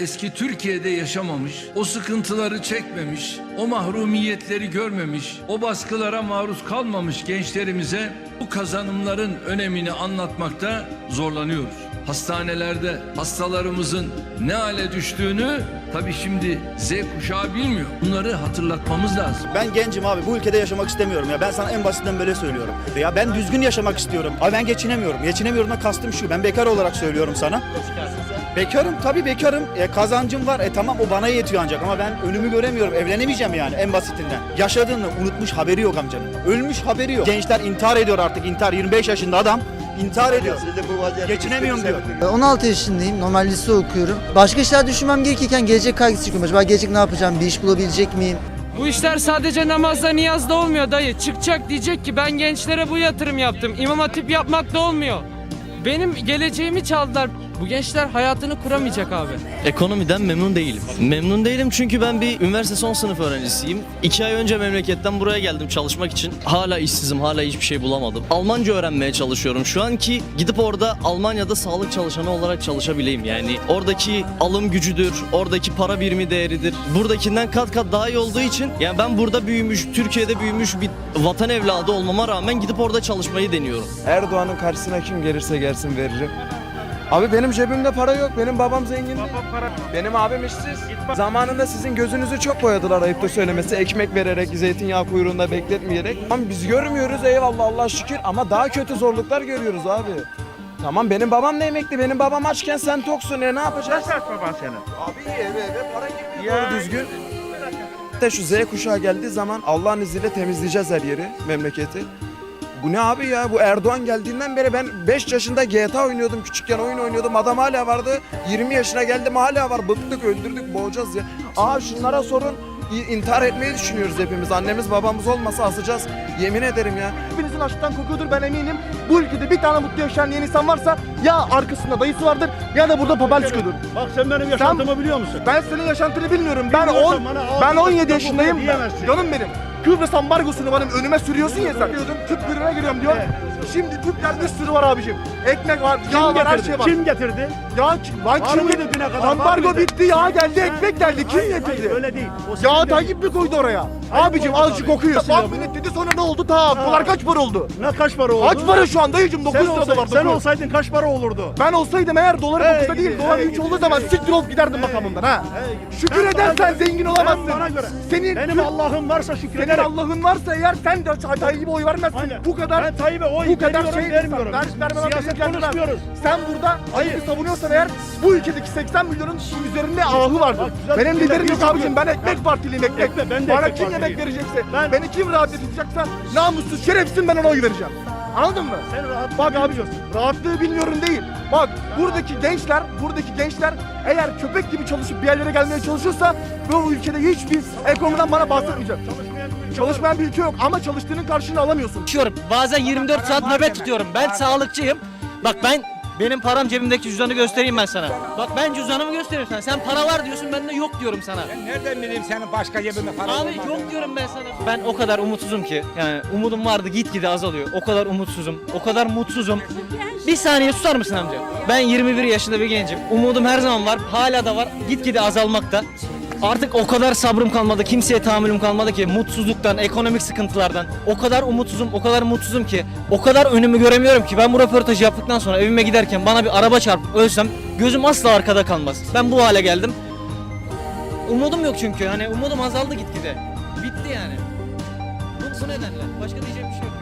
eski Türkiye'de yaşamamış, o sıkıntıları çekmemiş, o mahrumiyetleri görmemiş, o baskılara maruz kalmamış gençlerimize bu kazanımların önemini anlatmakta zorlanıyoruz. Hastanelerde hastalarımızın ne hale düştüğünü tabii şimdi Z kuşağı bilmiyor. Bunları hatırlatmamız lazım. Ben gencim abi bu ülkede yaşamak istemiyorum ya ben sana en basitinden böyle söylüyorum. Ya ben düzgün yaşamak istiyorum. Abi ben geçinemiyorum. Geçinemiyorum da kastım şu ben bekar olarak söylüyorum sana. Bekarım tabii bekarım. E, kazancım var. E tamam o bana yetiyor ancak ama ben önümü göremiyorum. Evlenemeyeceğim yani en basitinden. Yaşadığını unutmuş haberi yok amcanın. Ölmüş haberi yok. Gençler intihar ediyor artık. intihar 25 yaşında adam intihar ediyor. Geçinemiyorum diyor. 16 yaşındayım. Normal lise okuyorum. Başka işler düşünmem gerekirken gelecek kaygısı çıkıyor. Acaba gelecek ne yapacağım? Bir iş bulabilecek miyim? Bu işler sadece namazda niyazda olmuyor dayı. Çıkacak diyecek ki ben gençlere bu yatırım yaptım. İmam hatip yapmak da olmuyor. Benim geleceğimi çaldılar. Bu gençler hayatını kuramayacak abi. Ekonomiden memnun değilim. Memnun değilim çünkü ben bir üniversite son sınıf öğrencisiyim. İki ay önce memleketten buraya geldim çalışmak için. Hala işsizim, hala hiçbir şey bulamadım. Almanca öğrenmeye çalışıyorum şu an ki gidip orada Almanya'da sağlık çalışanı olarak çalışabileyim. Yani oradaki alım gücüdür, oradaki para birimi değeridir. Buradakinden kat kat daha iyi olduğu için yani ben burada büyümüş, Türkiye'de büyümüş bir vatan evladı olmama rağmen gidip orada çalışmayı deniyorum. Erdoğan'ın karşısına kim gelirse gelsin veririm. Abi benim cebimde para yok. Benim babam zengin. Benim abim işsiz. Zamanında sizin gözünüzü çok boyadılar ayıpta söylemesi. Ekmek vererek, zeytinyağı kuyruğunda bekletmeyerek. Ama biz görmüyoruz eyvallah Allah şükür ama daha kötü zorluklar görüyoruz abi. Tamam benim babam da emekli. Benim babam açken sen toksun. E ne yapacağız? Kaç baban senin? Abi iyi eve eve para girmiyor doğru düzgün. De şu Z kuşağı geldiği zaman Allah'ın izniyle temizleyeceğiz her yeri, memleketi. Bu ne abi ya? Bu Erdoğan geldiğinden beri ben 5 yaşında GTA oynuyordum. Küçükken oyun oynuyordum. Adam hala vardı. 20 yaşına geldim hala var. Bıktık, öldürdük, boğacağız ya. Aa şunlara sorun. İntihar etmeyi düşünüyoruz hepimiz. Annemiz babamız olmasa asacağız. Yemin ederim ya. Hepinizin açlıktan kokuyordur ben eminim. Bu ülkede bir tane mutlu yaşayan diyen insan varsa ya arkasında dayısı vardır ya da burada papel çıkıyordur. Bak sen benim yaşantımı biliyor musun? Ben senin yaşantını bilmiyorum. Ben Bilmiyorsan 10 bana ben ağzını 17 açıkta yaşındayım. diyemezsin. Canım benim. Kıbrıs ambargosunu benim önüme sürüyorsun ya sen. Diyordum kuyruğuna giriyorum diyor. Şimdi tüpler bir sürü var abicim. Ekmek var, Kim yağ var, her getirdi? şey var. Kim getirdi? Ya ki- lan Var kim mıydı getirdi? düne kadar? Ambargo bitti, yağ geldi, ekmek geldi. Kim Hayır, getirdi? hayır, öyle değil. O Ya sizin de- Tayyip mi koydu oraya? Abicim koydu azıcık abi. okuyor. Nasıl ya Bak millet dedi sonra ne oldu? Ta dolar kaç para oldu? Ne kaç para oldu? Kaç para şu an dayıcım? 9 Sen, lira dolar. sen olsaydın kaç para olurdu? Ben olsaydım eğer doları Hey 9'da değil dolar hey 3 gidi, olduğu zaman siktir olup giderdim makamından ha. Şükür sen edersen zengin olamazsın. bana göre. Senin Benim Allah'ım varsa senin şükrederim. Allah'ın varsa eğer sen de Tayyip'e oy vermezsin. Bu kadar Ben Tayyip'e oy kadar şey vermiyorum. Ver, vermem Siyaset konuşmuyoruz. Sen burada Hayır. Tayyip'i savunuyorsan eğer bu ülkedeki 80 milyonun üzerinde ahı vardır. Bak, güzel Benim bir liderim şey yok abicim. Ben ekmek partiliyim ekmek. Ekmek, ben de Bana ekmek kim yemek verecekse, Ben- beni kim rahat edecekse namussuz şerefsin ben ona oy vereceğim. Anladın mı? Sen rahat Bak abi bilmiyorsun. rahatlığı bilmiyorum değil. Bak buradaki gençler, buradaki gençler eğer köpek gibi çalışıp bir yerlere gelmeye çalışırsa bu ülkede hiçbir ekonomiden bana bahsetmeyecek. Çalışmayan bir ülke yok ama çalıştığının karşılığını alamıyorsun. çalışıyorum. Bazen 24 saat nöbet tutuyorum. Ben sağlıkçıyım. Bak ben benim param cebimdeki cüzdanı göstereyim ben sana. Bak ben cüzdanımı göstereyim sana. Sen para var diyorsun ben de yok diyorum sana. Nereden bileyim senin başka cebinde para Abi yok diyorum ben sana. Ben o kadar umutsuzum ki. Yani umudum vardı gitgide azalıyor. O kadar umutsuzum. O kadar mutsuzum. Bir saniye susar mısın amca? Ben 21 yaşında bir gencim. Umudum her zaman var. Hala da var. Gitgide azalmakta. Artık o kadar sabrım kalmadı, kimseye tahammülüm kalmadı ki mutsuzluktan, ekonomik sıkıntılardan. O kadar umutsuzum, o kadar mutsuzum ki, o kadar önümü göremiyorum ki ben bu röportajı yaptıktan sonra evime giderken bana bir araba çarpıp ölsem gözüm asla arkada kalmaz. Ben bu hale geldim. Umudum yok çünkü. Hani umudum azaldı gitgide. Bitti yani. Bu, bu nedenle. Başka diyeceğim bir şey yok.